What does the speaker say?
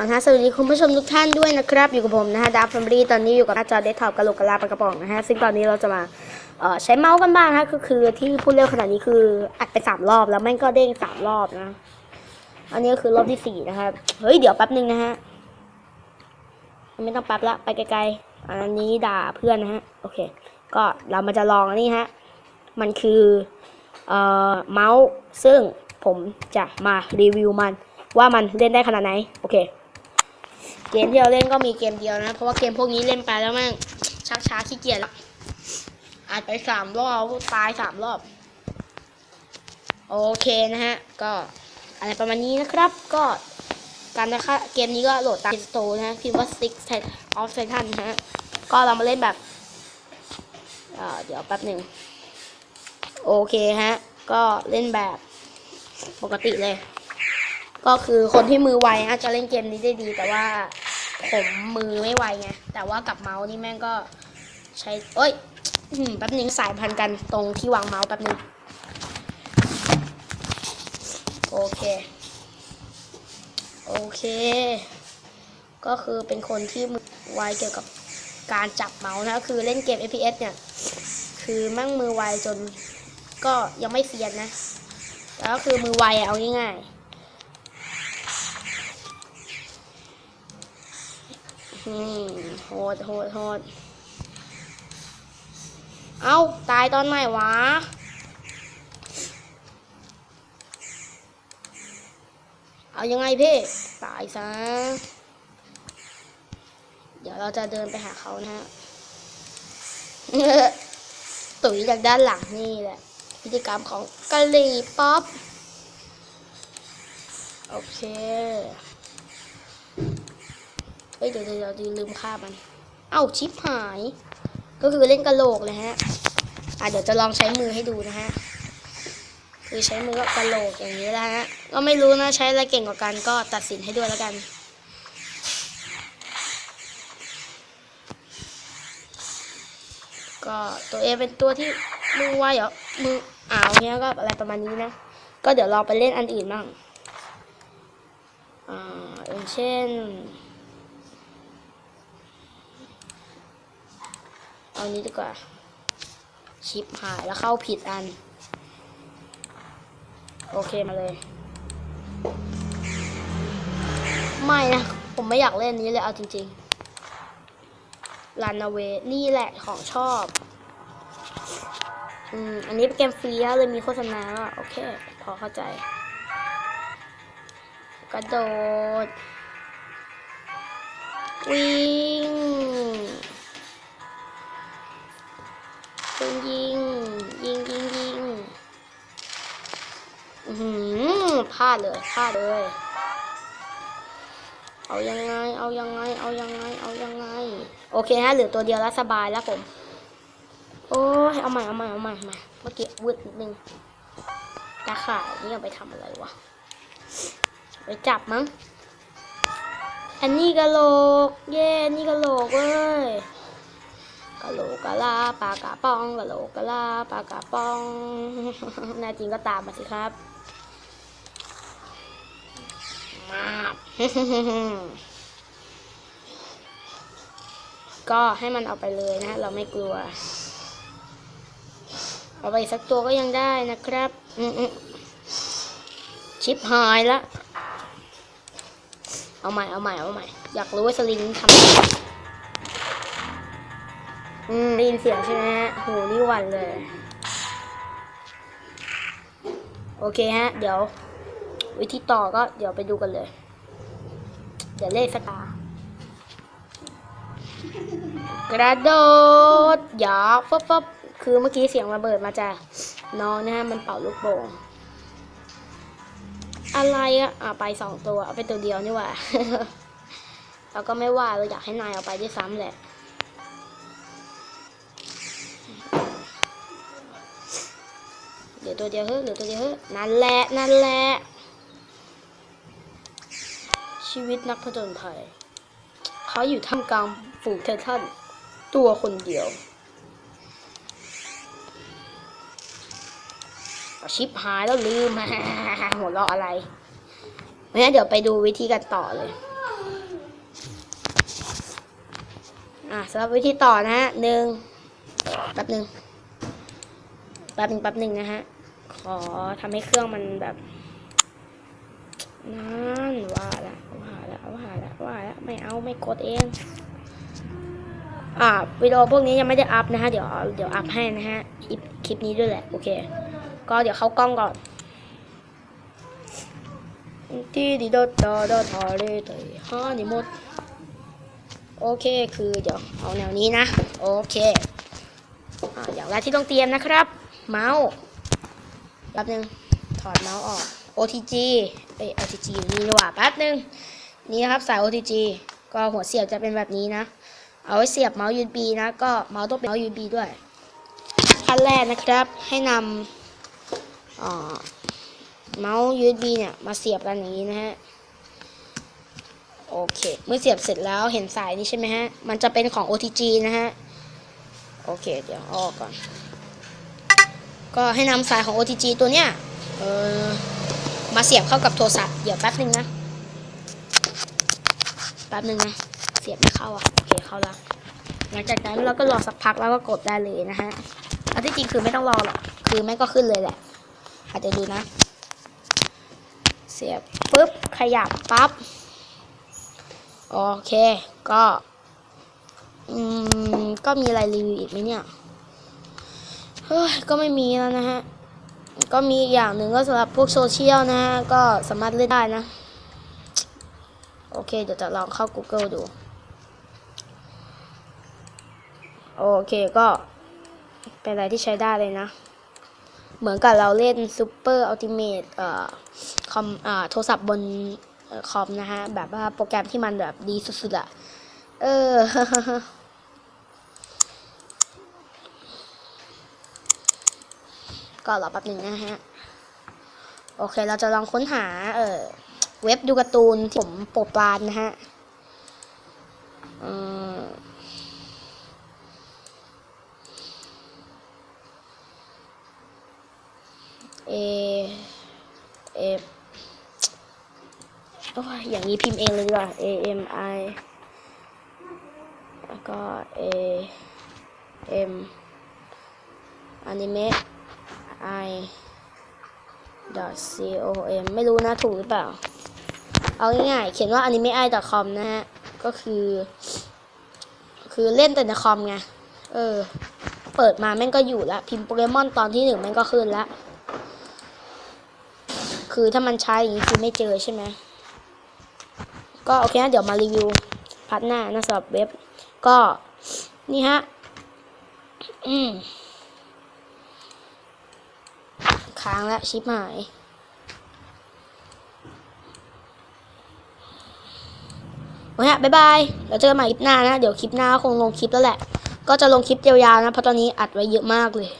เอานะสวัสดีคุณผู้ชมทุกท่านด้วยนะครับ อยู่กับผมนะฮะดับฟมรีตอนนี้อยู่กับหน้าจอเดสก์ท็อปกระโหลกกระลาปากระป๋องนะฮะซึ่งตอนนี้เราจะมาเอ่อใช้เมาส์กันบ้างนะก็คือที่พูดเร็วขนาดนี้คืออัดไปสามรอบแล้วแม่งก็เด้งสามรอบนะ อันนี้ก็คือรอบที่สี่นะครับเฮ้ยเดี๋ยวแป๊บนึงนะฮะไม่ต้องแป๊บละไปไกลๆอันนี้ด่าเพื่อนนะฮะโอเค ก็เรามาจะลองอันนี้ฮะมันคือเอ่อเมาส์ซึ่งผมจะมารีวิวมันว่ามันเล่นได้ขนาดไหนโอเค เกมที่เราเล่นก็มีเกมเดียวนะ เพราะว่าเกมพวกนี้เล่นไปแล้วแม่งชักช้าขี้เกียจละอาจไปสามรอบตายสามรอบ โอเคนะฮะ ก็อะไรประมาณนี้นะครับ ก็การนะคะเกมนี้ก็โหลดตามสโตร์นะฮะพิมพ์ว่า Six of Titan นะฮะ ก็เรามาเล่นแบบเดี๋ยวแป๊บหนึ่ง โอเคฮะ ก็เล่นแบบปกติเลย ก็คือคนที่มือไวอาจจะเล่นเกมนี้ได้ดี แต่ว่าผมมือไม่ไวไงแต่ว่ากับเมาส์นี่แม่งก็ใช้เอ้ยแป๊บนึงสายพันกันตรงที่วางเมาส์แป๊บนึงโอเค โอเค ก็คือเป็นคนที่มือไวเกี่ยวกับการจับเมาส์นะคือเล่นเกม FPS เนี่ย คือมั่งมือไวจนก็ยังไม่เซียนนะแต่ก็คือมือไวเอาง่ายๆ โหดโหดโหดเอาตายตอนไหนวะ เอายังไงพี่ ตายซะ เดี๋ยวเราจะเดินไปหาเขานะฮะ ตุ๋ยจากด้านหลังนี่แหละพิธีกรรมของกะหรี่ป๊อป โอเค เอ้ยเดี๋ยวเดี๋ยวลืมฆ่ามัน เอ้าชิปหาย ก็คือเล่นกระโหลกเลยฮะอะเดี๋ยวจะลองใช้มือให้ดูนะฮะคือใช้มือก็กระโหลกอย่างนี้แหละฮะก็ไม่รู้นะใช้อะไรเก่งกว่ากันก็ตัดสินให้ด้วยแล้วกันก็ตัวเองเป็นตัวที่มือไวเหรอมืออ่าวเนี้ยก็อะไรประมาณนี้นะ ก็เดี๋ยวลองไปเล่นอันอื่นบ้างอ่าอย่างเช่น เอานี้ดีกว่า ชิปหายแล้วเข้าผิดอัน โอเคมาเลย ไม่นะ ผมไม่อยากเล่นนี้เลยเอาจริงๆรันเวนี่แหละของชอบ อืม อันนี้เป็นเกมฟรีนะเลยมีโฆษณาอะโอเค พอเข้าใจ กระโดดวิ่ง ปืนยิง ยิงยิงยิงอือหือพลาดเลยพลาดเลย เอายังไง เอายังไง เอายังไง เอายังไง โอเคฮะเหลือตัวเดียวแล้วสบายแล้วผม โอ้ยเอาใหม่เอาใหม่เอาใหม่เอาใหม่เมื่อกี้วืดนิดนึงตาข่ายนี่เอาไปทำอะไรวะ ไปจับมั้ง อันนี้กะโหลก เย่นี่กะโหลกเว้ย โหลกกะลาปลากระป๋องกะโหลกกะลาปลากระป๋องแน่จริงก็ตามมาสิครับมาก็ให้มันเอาไปเลยนะ เราไม่กลัว เอาไปอีกสักตัวก็ยังได้นะครับอืมๆชิปหายละ เอาใหม่เอาใหม่เอาใหม่ อยากรู้ว่าสลิงทำยัง ไงอืมได้ยินเสียงใช่ไหมฮะโหนี่หวันเลย โอเคฮะ เดี๋ยว วิธีต่อก็เดี๋ยวไปดูกันเลย เดี๋ยวเล่นสตาร์กระโดดหยอกฟบฟบคือเมื่อกี้เสียงระเบิดมาจากน้องนะฮะ มันเป่าลูกโป่งอะไรอะอะไปสองตัว เอาไปตัวเดียวนี่หว่า เราก็ไม่ว่าเราอยากให้นายเอาไปด้วยซ้ำแหละ เหลือตัวเดียวเฮ้ยเหลือตัวเดียวเฮ้ยนั่นแหละนั่นแหละชีวิตนักผจญภัยเขาอยู่ท่ามกลางฝูงเททันตัวคนเดียวชิปหายแล้วลืมหัวเราะอะไรงั้นเดี๋ยวไปดูวิธีกันต่อเลยอะสำหรับวิธีต่อนะหนึ่งแป๊บหนึ่ง ป๊บหนึ่งแป๊บหนึ่งนะฮะ ขอทำให้เครื่องมันแบบนั่นว่าละว่าละว่าละว่าละไม่เอาไม่กดเอง อ่าวิดีโอพวกนี้ยังไม่ได้อัพนะฮะ เดี๋ยวเดี๋ยวอัพให้นะฮะคลิปนี้ด้วยแหละ โอเค ก็เดี๋ยวเข้ากล้องก่อนที่ดีโดดดอดอทอเรเตยฮานิมดโอเคคือเดี๋ยวเอาแนวนี้นะ โอเคออย่างแรกที่ต้องเตรียมนะครับ เมาส์แป๊บนึง ถอดเมาส์ออก OTG เอ้ย OTG อยู่นี่ดีกว่าแป๊บนึง นี่นะครับสาย OTG ก็หัวเสียบจะเป็นแบบนี้นะ เอาไว้เสียบเมาส์ USB นะ ก็เมาส์ต้องเป็นเมาส์ USB ด้วยขั้นแรกนะครับ ให้นำเมาส์ USB เนี่ย มาเสียบกันอย่างนี้นะฮะโอเค เมื่อเสียบเสร็จแล้วเห็นสายนี้ใช่ไหมฮะ มันจะเป็นของ OTG นะฮะ โอเค เดี๋ยวออกก่อน ก็ให้นำสายของ OTG ตัวเนี้ยเออมาเสียบเข้ากับโทรศัพท์เดี๋ยวแป๊บนึงนะแป๊บนึงนะเสียบไม่เข้าอะโอเคเข้าแล้วหลังจากนั้นเราก็รอสักพักแล้วก็กดได้เลยนะฮะอันที่จริงคือไม่ต้องรอหรอกคือแม่ก็ขึ้นเลยแหละอาจจะดูนะ เสียบปุ๊บขยับปั๊บโอเคก็ อืม ก็มีอะไรรีวิวอีกไหมเนี่ย ฮ้ยก็ไม่มีแล้วนะฮะ ก็มีอีกอย่างหนึ่งก็สำหรับพวกโซเชียลนะฮะ ก็สามารถเล่นได้นะ โอเค เดี๋ยวจะลองเข้า Google ดู โอเคก็เป็นอะไรที่ใช้ได้เลยนะ เหมือนกับเราเล่น Super Ultimate เอ่อคอมอ่าโทรศัพท์บนคอมนะฮะ แบบว่าโปรแกรมที่มันแบบดีสุดๆอะเออ ก็รอแป๊บนึงนะฮะ โอเคเราจะลองค้นหา เออเว็บดูการ์ตูนที่ผมโปรดปรานนะฮะเอ เอเอโอ้ยอย่างนี้พิมพ์เองเลยดีกว่า A M I แล้วก็ A M anime i.com ไม่รู้นะถูกหรือเปล่า เอาง่ายๆ เขียนว่า anime i com นะฮะ ก็คือ คือเล่นแต่ในคอมไง เออ เปิดมาแม่งก็อยู่ละ พิมพ์โปเกมอนตอนที่หนึ่งแม่งก็ขึ้นละ คือถ้ามันใช้อย่างนี้คือไม่เจอใช่ไหม ก็โอเคนะเดี๋ยวมารีวิวพาร์ทหน้านะสำหรับเว็บ ก็นี่ฮะ อืม ค้างแล้วชิปหายโอเคฮะบ๊ายบาย เราเจอกันใหม่คลิปหน้านะ เดี๋ยวคลิปหน้าคงลงคลิปแล้วแหละ ก็จะลงคลิปยาวๆนะ เพราะตอนนี้อัดไว้เยอะมากเลย